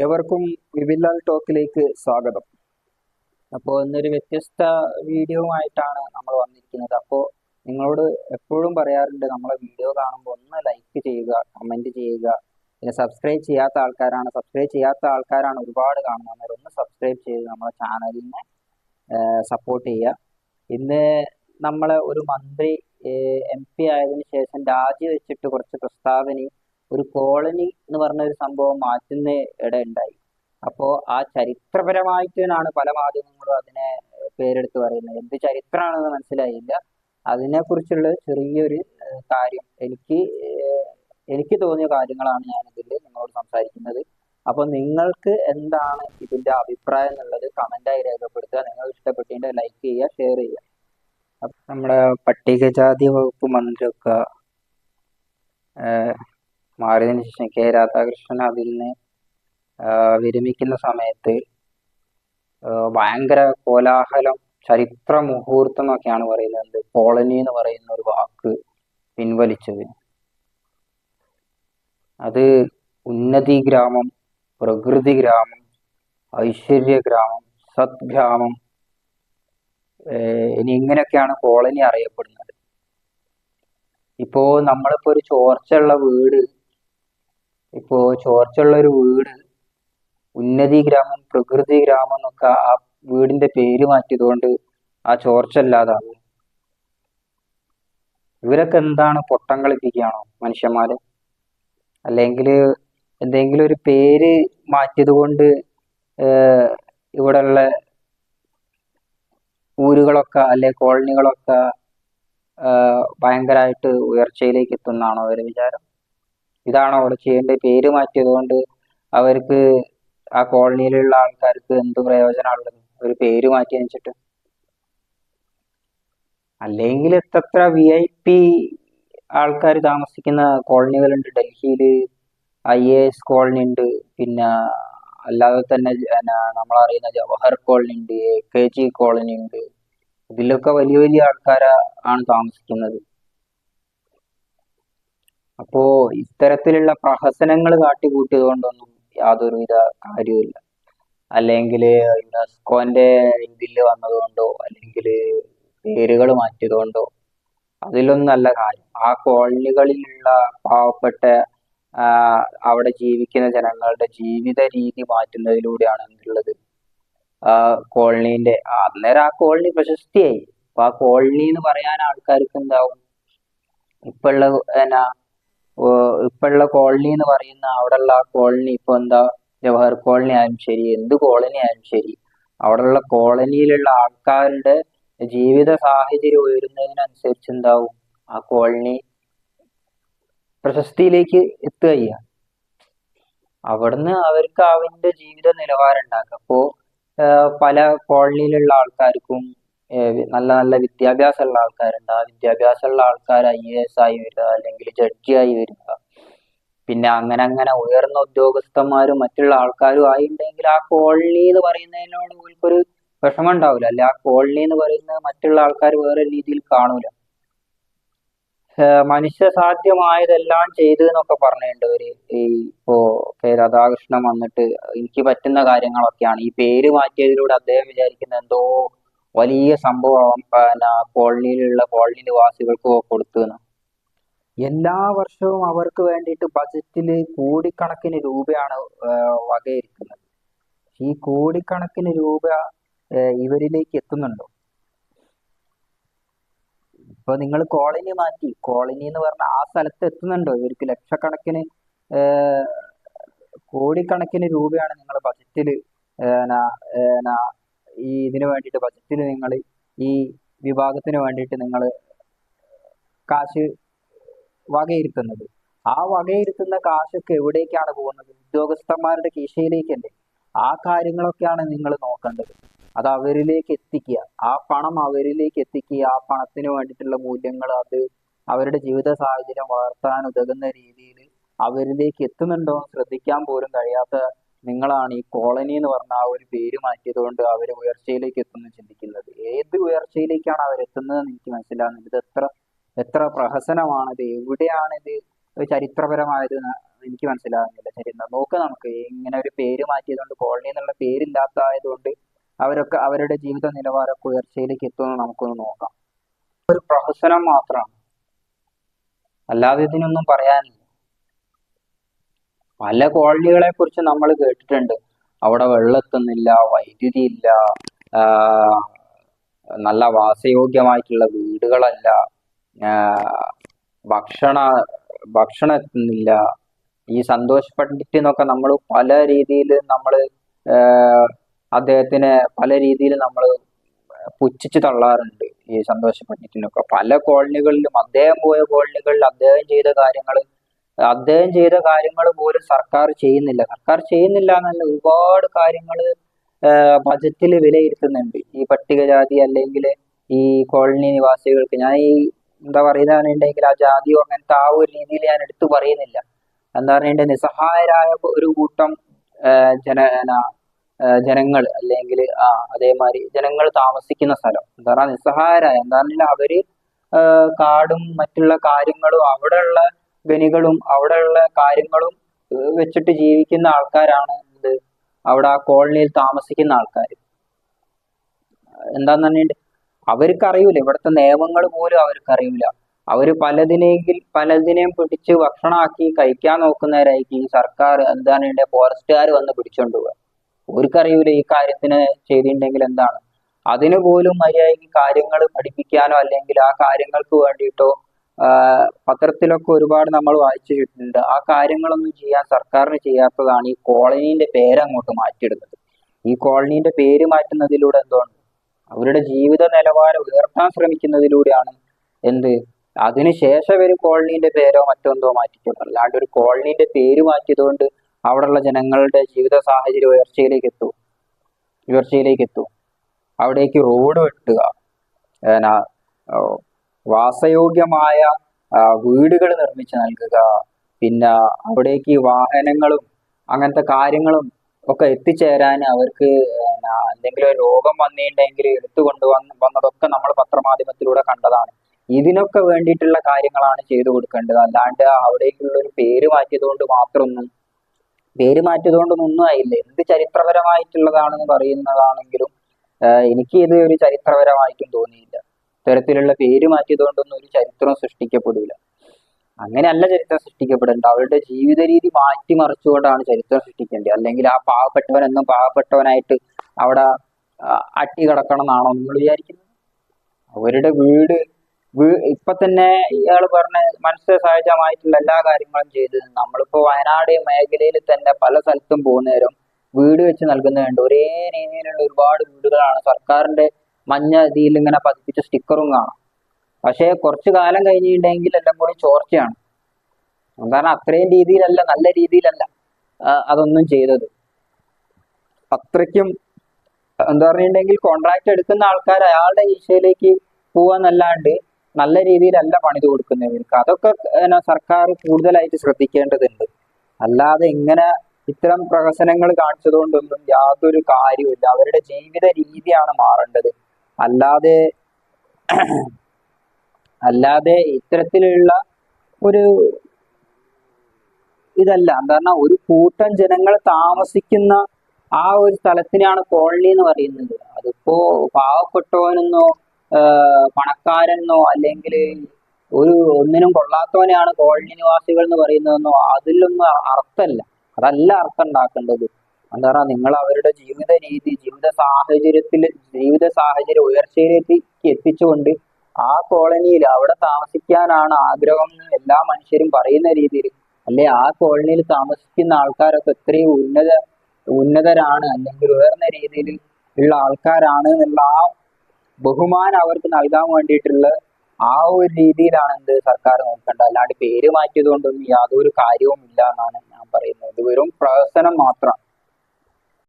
ഏവർക്കും വിവിലാൽ ടോക്കിലേക്ക് സ്വാഗതം. അപ്പോൾ ഇന്നൊരു വ്യത്യസ്ത വീഡിയോ ആയിട്ടാണ് നമ്മൾ വന്നിരിക്കുന്നത്. അപ്പോൾ നിങ്ങളോട് എപ്പോഴും പറയാറുണ്ട് നമ്മളെ വീഡിയോ കാണുമ്പോൾ ഒന്ന് ലൈക്ക് ചെയ്യുക കമന്റ് ചെയ്യുക. പിന്നെ സബ്സ്ക്രൈബ് ചെയ്യാത്ത ആൾക്കാരാണ് സബ്സ്ക്രൈബ് ചെയ്യാത്ത ആൾക്കാരാണ് ഒരുപാട് കാണുന്നത്. അന്നേരം ഒന്ന് സബ്സ്ക്രൈബ് ചെയ്ത് നമ്മളെ ചാനലിനെ സപ്പോർട്ട് ചെയ്യുക. ഇന്ന് നമ്മളെ ഒരു മന്ത്രി എം പി ആയതിനു ശേഷം രാജിവെച്ചിട്ട് കുറച്ച് പ്രസ്താവനയും ഒരു കോളനി എന്ന് പറഞ്ഞ ഒരു സംഭവം മാറ്റുന്ന ഉണ്ടായി. അപ്പോൾ ആ ചരിത്രപരമായിട്ടാണ് പല മാധ്യമങ്ങളും അതിനെ പേരെടുത്ത് പറയുന്നത്. എന്ത് ചരിത്രമാണെന്ന് മനസ്സിലായില്ല. അതിനെക്കുറിച്ചുള്ള ചെറിയൊരു കാര്യം എനിക്ക് എനിക്ക് തോന്നിയ കാര്യങ്ങളാണ് ഞാൻ ഇതിൽ നിങ്ങളോട് സംസാരിക്കുന്നത്. അപ്പോൾ നിങ്ങൾക്ക് എന്താണ് ഇതിന്റെ അഭിപ്രായം എന്നുള്ളത് കമന്റായി രേഖപ്പെടുത്തുക. നിങ്ങൾ ഇഷ്ടപ്പെട്ടിട്ട് ലൈക്ക് ചെയ്യുക ഷെയർ ചെയ്യുക. അപ്പൊ നമ്മുടെ പട്ടികജാതി വകുപ്പ് മന്ത്രിയൊക്കെ മാറിയതിനു ശേഷം കെ. രാധാകൃഷ്ണൻ അതിൽ നിന്ന് വിരമിക്കുന്ന സമയത്ത് ഭയങ്കര കോലാഹലം ചരിത്ര മുഹൂർത്തം എന്നൊക്കെയാണ് പറയുന്നത്. കോളനി എന്ന് പറയുന്ന ഒരു വാക്ക് പിൻവലിച്ചത്. അത് ഉന്നതി ഗ്രാമം പ്രകൃതി ഗ്രാമം ഐശ്വര്യ ഗ്രാമം സദ്ഗ്രാമം ഇനി ഇങ്ങനെയൊക്കെയാണ് കോളനി അറിയപ്പെടുന്നത്. ഇപ്പോ നമ്മളിപ്പോ ഒരു ചോർച്ചയുള്ള വീട് ഇപ്പോ ചോർച്ചുള്ള ഒരു വീട് ഉന്നതി ഗ്രാമം പ്രകൃതി ഗ്രാമം എന്നൊക്കെ ആ വീടിന്റെ പേര് മാറ്റിയതുകൊണ്ട് ആ ചോർച്ച ഇല്ലാതാവും ഇവരൊക്കെ എന്താണ് പൊട്ടം കളിപ്പിക്കുകയാണോ മനുഷ്യന്മാരെ? അല്ലെങ്കിൽ എന്തെങ്കിലും ഒരു പേര് മാറ്റിയത് കൊണ്ട് ഇവിടെ ഇവിടെയുള്ള ഊരുകളൊക്കെ അല്ലെ കോളനികളൊക്കെ ഭയങ്കരമായിട്ട് ഉയർച്ചയിലേക്ക് എത്തുന്നതാണോ അവരുടെ വിചാരം? ഇതാണോ അവിടെ ചെയ്യേണ്ടത്? പേര് മാറ്റിയത് കൊണ്ട് അവർക്ക് ആ കോളനിയിലുള്ള ആൾക്കാർക്ക് എന്ത് പ്രയോജനമുള്ളത് ഒരു പേര് മാറ്റി വെച്ചിട്ട്. അല്ലെങ്കിൽ എത്ര വി ഐ പി ആൾക്കാർ താമസിക്കുന്ന കോളനികളുണ്ട്. ഡൽഹിയിൽ ഐ എ എസ് കോളനി ഉണ്ട് പിന്നെ അല്ലാതെ തന്നെ നമ്മളറിയുന്ന ജവഹർ കോളനി ഉണ്ട് എ കെ ജി കോളനി ഉണ്ട് ഇതിലൊക്കെ വലിയ വലിയ ആൾക്കാരാണ് താമസിക്കുന്നത്. അപ്പോ ഇത്തരത്തിലുള്ള പ്രഹസനങ്ങൾ കാട്ടിക്കൂട്ടിയത് കൊണ്ടൊന്നും യാതൊരുവിധ കാര്യവുമില്ല. അല്ലെങ്കിൽ യുനെസ്കോന്റെ ഇതിൽ വന്നതുകൊണ്ടോ അല്ലെങ്കിൽ പേരുകൾ മാറ്റിയത് കൊണ്ടോ അതിലൊന്നല്ല കാര്യം. ആ കോളനികളിലുള്ള പാവപ്പെട്ട അവിടെ ജീവിക്കുന്ന ജനങ്ങളുടെ ജീവിത രീതി മാറ്റുന്നതിലൂടെയാണ് എന്തുള്ളത്? കോളനീന്റെ അന്നേരം ആ കോളനി പ്രശസ്തിയായി. അപ്പൊ ആ കോളനി എന്ന് പറയാൻ ആൾക്കാർക്ക് എന്താവും? ഇപ്പോഴുള്ള എന്നാ ഓ, ഇപ്പോഴുള്ള കോളനി എന്ന് പറയുന്ന അവിടെയുള്ള ആ കോളനി ഇപ്പൊ എന്താ ജവഹർ കോളനി ആയാലും ശരി എന്ത് കോളനി ആയാലും ശരി അവിടെയുള്ള കോളനിയിലുള്ള ആൾക്കാരുടെ ജീവിത സാഹചര്യം ഉയരുന്നതിനനുസരിച്ച് എന്താവും ആ കോളനി പ്രശസ്തിയിലേക്ക് എത്തുകയ്യ അവിടുന്ന് അവർക്ക് അവന്റെ ജീവിത നിലവാരം ഉണ്ടാക്കുക. അപ്പോ ആഹ് പല കോളനിയിലുള്ള ആൾക്കാർക്കും നല്ല നല്ല വിദ്യാഭ്യാസമുള്ള ആൾക്കാരുണ്ട്. ആ വിദ്യാഭ്യാസമുള്ള ആൾക്കാർ ഐ എ എസ് ആയി വരിക അല്ലെങ്കിൽ ജഡ്ജിയായി വരിക. പിന്നെ അങ്ങനെ അങ്ങനെ ഉയർന്ന ഉദ്യോഗസ്ഥന്മാരും മറ്റുള്ള ആൾക്കാരും ആയിട്ടുണ്ടെങ്കിൽ ആ കോളനി എന്ന് പറയുന്നതിനോട് ഒരു വിഷമം ഉണ്ടാവില്ല അല്ലെ ആ കോളനി എന്ന് പറയുന്നത് മറ്റുള്ള ആൾക്കാർ വേറെ രീതിയിൽ കാണൂല. മനുഷ്യ സാധ്യമായതെല്ലാം ചെയ്തു എന്നൊക്കെ പറഞ്ഞിട്ടുണ്ട് ഒരു ഈ ഇപ്പോ കെ രാധാകൃഷ്ണൻ വന്നിട്ട് എനിക്ക് പറ്റുന്ന കാര്യങ്ങളൊക്കെയാണ്. ഈ പേര് മാറ്റിയതിലൂടെ അദ്ദേഹം വിചാരിക്കുന്ന എന്തോ വലിയ സംഭവം പിന്നെ കോളനിയിലുള്ള കോളനി നിവാസികൾക്ക് കൊടുത്തു എല്ലാ വർഷവും അവർക്ക് വേണ്ടിയിട്ട് ബജറ്റിൽ കോടിക്കണക്കിന് രൂപയാണ് വകയിരിക്കുന്നത്. ഈ കോടിക്കണക്കിന് രൂപ ഇവരിലേക്ക് എത്തുന്നുണ്ടോ? ഇപ്പൊ നിങ്ങൾ കോളനി മാറ്റി. കോളനി എന്ന് പറഞ്ഞ ആ സ്ഥലത്ത് എത്തുന്നുണ്ടോ? ഇവർക്ക് ലക്ഷക്കണക്കിന് കോടിക്കണക്കിന് രൂപയാണ് നിങ്ങൾ ബജറ്റിൽ ഈ ഇതിനു വേണ്ടിയിട്ട് ബജറ്റിൽ നിങ്ങൾ ഈ വിഭാഗത്തിന് വേണ്ടിയിട്ട് നിങ്ങൾ കാശ് വകയിരുത്തുന്നത്. ആ വകയിരുത്തുന്ന കാശൊക്കെ എവിടേക്കാണ് പോകുന്നത്? ഉദ്യോഗസ്ഥന്മാരുടെ കീശയിലേക്കല്ലേ? ആ കാര്യങ്ങളൊക്കെയാണ് നിങ്ങൾ നോക്കേണ്ടത്. അത് അവരിലേക്ക് എത്തിക്കുക. ആ പണം അവരിലേക്ക് എത്തിക്കുക. ആ പണത്തിന് വേണ്ടിയിട്ടുള്ള മൂല്യങ്ങൾ അത് അവരുടെ ജീവിത സാഹചര്യം വളർത്താൻ ഉതകുന്ന രീതിയിൽ അവരിലേക്ക് എത്തുന്നുണ്ടോ ശ്രദ്ധിക്കാൻ പോലും കഴിയാത്ത നിങ്ങളാണ് ഈ കോളനി എന്ന് പറഞ്ഞ ആ ഒരു പേര് മാറ്റിയത് കൊണ്ട് അവർ ഉയർച്ചയിലേക്ക് എത്തുന്നു ചിന്തിക്കുന്നത്. ഏത് ഉയർച്ചയിലേക്കാണ് അവർ എത്തുന്നതെന്ന് എനിക്ക് മനസ്സിലാകുന്നില്ല ഇത് എത്ര എത്ര പ്രഹസനമാണിത്? എവിടെയാണിത് ചരിത്രപരമായത് എനിക്ക് മനസ്സിലാകുന്നില്ല ചരിത്രം നോക്ക് നമുക്ക്. ഇങ്ങനെ ഒരു പേര് മാറ്റിയതുകൊണ്ട് കോളനി എന്നുള്ള പേരില്ലാത്തതായതുകൊണ്ട് അവരൊക്കെ അവരുടെ ജീവിത നിലവാരമൊക്കെ ഉയർച്ചയിലേക്ക് എത്തുമെന്ന് നമുക്കൊന്ന് നോക്കാം. ഒരു പ്രഹസനം മാത്രമാണ് അല്ലാതെ ഇതിനൊന്നും പറയാനില്ല. പല കോളനികളെ കുറിച്ച് നമ്മൾ കേട്ടിട്ടുണ്ട്. അവിടെ വെള്ളം എത്തുന്നില്ല വൈദ്യുതി ഇല്ല നല്ല വാസയോഗ്യമായിട്ടുള്ള വീടുകളല്ല ഭക്ഷണ ഭക്ഷണം എത്തുന്നില്ല. ഈ സന്തോഷ് പണ്ഡിറ്റ് എന്നൊക്കെ നമ്മൾ പല രീതിയിൽ നമ്മൾ അദ്ദേഹത്തിനെ പല രീതിയിൽ നമ്മൾ പുച്ഛിച്ച് തള്ളാറുണ്ട് ഈ സന്തോഷ് പണ്ഡിറ്റിനൊക്കെ പല കോളനികളിലും അദ്ദേഹം പോയ കോളനികളിൽ അദ്ദേഹം ചെയ്ത കാര്യങ്ങൾ അദ്ദേഹം ചെയ്ത കാര്യങ്ങൾ പോലും സർക്കാർ ചെയ്യുന്നില്ല. സർക്കാർ ചെയ്യുന്നില്ല എന്നല്ല ഒരുപാട് കാര്യങ്ങൾ ബജറ്റിൽ വിലയിരുത്തുന്നുണ്ട്. ഈ പട്ടികജാതി അല്ലെങ്കിൽ ഈ കോളനി നിവാസികൾക്ക്. ഞാൻ ഈ എന്താ പറയുകയാണെന്നുണ്ടെങ്കിൽ ആ ജാതിയോ അങ്ങനത്തെ ആ ഒരു രീതിയിൽ ഞാൻ എടുത്തു പറയുന്നില്ല. എന്താ പറയുക നിസ്സഹായരായ ഒരു കൂട്ടം ജന ജനങ്ങൾ അല്ലെങ്കിൽ ആ അതേമാതിരി ജനങ്ങൾ താമസിക്കുന്ന സ്ഥലം. എന്താ പറയുക നിസ്സഹായരായ എന്താ പറഞ്ഞാൽ അവർ കാടും മറ്റുള്ള കാര്യങ്ങളും അവിടെയുള്ള ഖനികളും അവിടെയുള്ള കാര്യങ്ങളും വെച്ചിട്ട് ജീവിക്കുന്ന ആൾക്കാരാണ് ഇത്. അവിടെ ആ കോളനിയിൽ താമസിക്കുന്ന ആൾക്കാർ. എന്താന്ന് പറഞ്ഞിട്ട്? അവർക്ക് അറിയൂല ഇവിടുത്തെ നിയമങ്ങൾ പോലും അവർക്ക് അറിയൂല അവർ പലതിനെങ്കിൽ പലതിനെയും പിടിച്ച് ഭക്ഷണമാക്കി കഴിക്കാൻ നോക്കുന്നവരായിരിക്കും ഈ സർക്കാർ എന്താണ് ഇതിന്റെ ഫോറസ്റ്റുകാർ വന്ന് പിടിച്ചോണ്ട് പോവുക അവർക്കറിയൂല ഈ കാര്യത്തിന് ചെയ്തിട്ടുണ്ടെങ്കിൽ എന്താണ്. അതിന് പോലും മര്യാദയ്ക്ക് കാര്യങ്ങൾ പഠിപ്പിക്കാനോ അല്ലെങ്കിൽ ആ കാര്യങ്ങൾക്ക് വേണ്ടിയിട്ടോ പത്രത്തിലൊക്കെ ഒരുപാട് നമ്മൾ വായിച്ചിട്ടുണ്ട് ആ കാര്യങ്ങളൊന്നും ചെയ്യാൻ സർക്കാരിന് ചെയ്യാത്തതാണ് ഈ കോളനീന്റെ പേര് അങ്ങോട്ട് മാറ്റിയിടുന്നത്. ഈ കോളനീന്റെ പേര് മാറ്റുന്നതിലൂടെ എന്താണ് അവരുടെ ജീവിത നിലവാരം ഉയർത്താൻ ശ്രമിക്കുന്നതിലൂടെയാണ് എന്ത്? അതിനുശേഷം ഒരു കോളനീന്റെ പേരോ മറ്റോ എന്തോ മാറ്റിക്കൊണ്ട് അല്ലാണ്ട് ഒരു കോളനീന്റെ പേര് മാറ്റിയതുകൊണ്ട് അവിടെയുള്ള ജനങ്ങളുടെ ജീവിത സാഹചര്യം ഉയർച്ചയിലേക്ക് എത്തും. ഉയർച്ചയിലേക്ക് എത്തും. അവിടേക്ക് റോഡ് വെട്ടുക. വാസയോഗ്യമായ വീടുകൾ നിർമ്മിച്ച് നൽകുക. പിന്നെ അവിടേക്ക് വാഹനങ്ങളും അങ്ങനത്തെ കാര്യങ്ങളും ഒക്കെ എത്തിച്ചേരാൻ അവർക്ക് എന്തെങ്കിലും രോഗം വന്നിട്ടുണ്ടെങ്കിൽ എടുത്തു കൊണ്ടുവന്ന് വന്നതൊക്കെ നമ്മൾ പത്രമാധ്യമത്തിലൂടെ കണ്ടതാണ്. ഇതിനൊക്കെ വേണ്ടിയിട്ടുള്ള കാര്യങ്ങളാണ് ചെയ്തു കൊടുക്കേണ്ടത്. അല്ലാണ്ട് അവിടേക്കുള്ള ഒരു പേര് മാറ്റിയതുകൊണ്ട് മാത്രമൊന്നും പേര് മാറ്റിയതുകൊണ്ടൊന്നും ഒന്നും ആയില്ല. എന്ത് ചരിത്രപരമായിട്ടുള്ളതാണെന്ന് പറയുന്നതാണെങ്കിലും എനിക്ക് ഇത് ഒരു ചരിത്രപരമായിട്ടും തോന്നിയില്ല. ഇത്തരത്തിലുള്ള പേര് മാറ്റിയതുകൊണ്ടൊന്നും ഒരു ചരിത്രം സൃഷ്ടിക്കപ്പെടില്ല അങ്ങനെയല്ല ചരിത്രം സൃഷ്ടിക്കപ്പെടേണ്ടത്. അവരുടെ ജീവിത രീതി മാറ്റിമറിച്ചുകൊണ്ടാണ് ചരിത്രം സൃഷ്ടിക്കേണ്ടത്. അല്ലെങ്കിൽ ആ പാവപ്പെട്ടവൻ എന്നും പാവപ്പെട്ടവനായിട്ട് അവിടെ അട്ടി കിടക്കണം എന്നാണോ നിങ്ങൾ വിചാരിക്കുന്നത്? അവരുടെ വീട് ഇപ്പൊ തന്നെ ഇയാൾ പറഞ്ഞ മനുഷ്യ സഹജമായിട്ടുള്ള എല്ലാ കാര്യങ്ങളും ചെയ്ത് നമ്മളിപ്പോ വയനാട് മേഖലയിൽ തന്നെ പല സ്ഥലത്തും പോകുന്നേരം വീട് വെച്ച് നൽകുന്നുണ്ട് ഒരേ രീതിയിലുള്ള ഒരുപാട് വീടുകളാണ് സർക്കാരിന്റെ മഞ്ഞ ഇതിൽ ഇങ്ങനെ പതിപ്പിച്ച സ്റ്റിക്കറും കാണാം. പക്ഷേ കുറച്ചു കാലം കഴിഞ്ഞിട്ടുണ്ടെങ്കിൽ എല്ലാം കൂടി ചോർച്ചയാണ്. കാരണം അത്രയും രീതിയിലല്ല നല്ല രീതിയിലല്ല അതൊന്നും ചെയ്തത്. അത്രയ്ക്കും എന്താ പറഞ്ഞിട്ടുണ്ടെങ്കിൽ കോൺട്രാക്ട് എടുക്കുന്ന ആൾക്കാർ അയാളുടെ ഈശയിലേക്ക് പോവാന്നല്ലാണ്ട് നല്ല രീതിയിലല്ല പണിത് കൊടുക്കുന്നവർക്ക് അതൊക്കെ സർക്കാർ കൂടുതലായിട്ട് ശ്രദ്ധിക്കേണ്ടതുണ്ട്. അല്ലാതെ ഇങ്ങനെ ഇത്തരം പ്രഹസനങ്ങൾ കാണിച്ചതുകൊണ്ടൊന്നും യാതൊരു കാര്യമില്ല അവരുടെ ജീവിത രീതിയാണ് മാറേണ്ടത്. അല്ലാതെ അല്ലാതെ ഇത്തരത്തിലുള്ള ഒരു ഇതല്ല. എന്താ ഒരു കൂട്ടം ജനങ്ങൾ താമസിക്കുന്ന ആ ഒരു സ്ഥലത്തിനാണ് കോളനി എന്ന് പറയുന്നത്. അതിപ്പോ പാവപ്പെട്ടവനെന്നോ പണക്കാരെന്നോ അല്ലെങ്കിൽ ഒരു ഒന്നിനും കൊള്ളാത്തവനെയാണ് കോളനി നിവാസികൾ എന്ന് പറയുന്നതെന്നോ അതിലൊന്നും അർത്ഥമല്ല അതല്ല അർത്ഥം ഉണ്ടാക്കേണ്ടത്. എന്താ പറയുക നിങ്ങൾ അവരുടെ ജീവിത രീതി ജീവിത സാഹചര്യത്തിൽ ജീവിത സാഹചര്യം ഉയർച്ചയിലേക്ക് എത്തിച്ചുകൊണ്ട് ആ കോളനിയിൽ അവിടെ താമസിക്കാനാണ് ആഗ്രഹം എന്ന് എല്ലാ മനുഷ്യരും പറയുന്ന രീതിയിൽ. അല്ലെ? ആ കോളനിയിൽ താമസിക്കുന്ന ആൾക്കാരൊക്കെ എത്രയും ഉന്നത ഉന്നതരാണ് അല്ലെങ്കിൽ ഉയർന്ന രീതിയിൽ ഉള്ള ആൾക്കാരാണ് എന്നുള്ള ആ ബഹുമാനം അവർക്ക് നൽകാൻ വേണ്ടിയിട്ടുള്ള ആ ഒരു രീതിയിലാണ് എന്ത് സർക്കാർ നോക്കേണ്ടത്. അല്ലാണ്ട് പേര് മാറ്റിയത് കൊണ്ടൊന്നും യാതൊരു കാര്യവും ഇല്ല എന്നാണ് ഞാൻ പറയുന്നത്. ഇത് വെറും പ്രഹസനം മാത്രമാണ്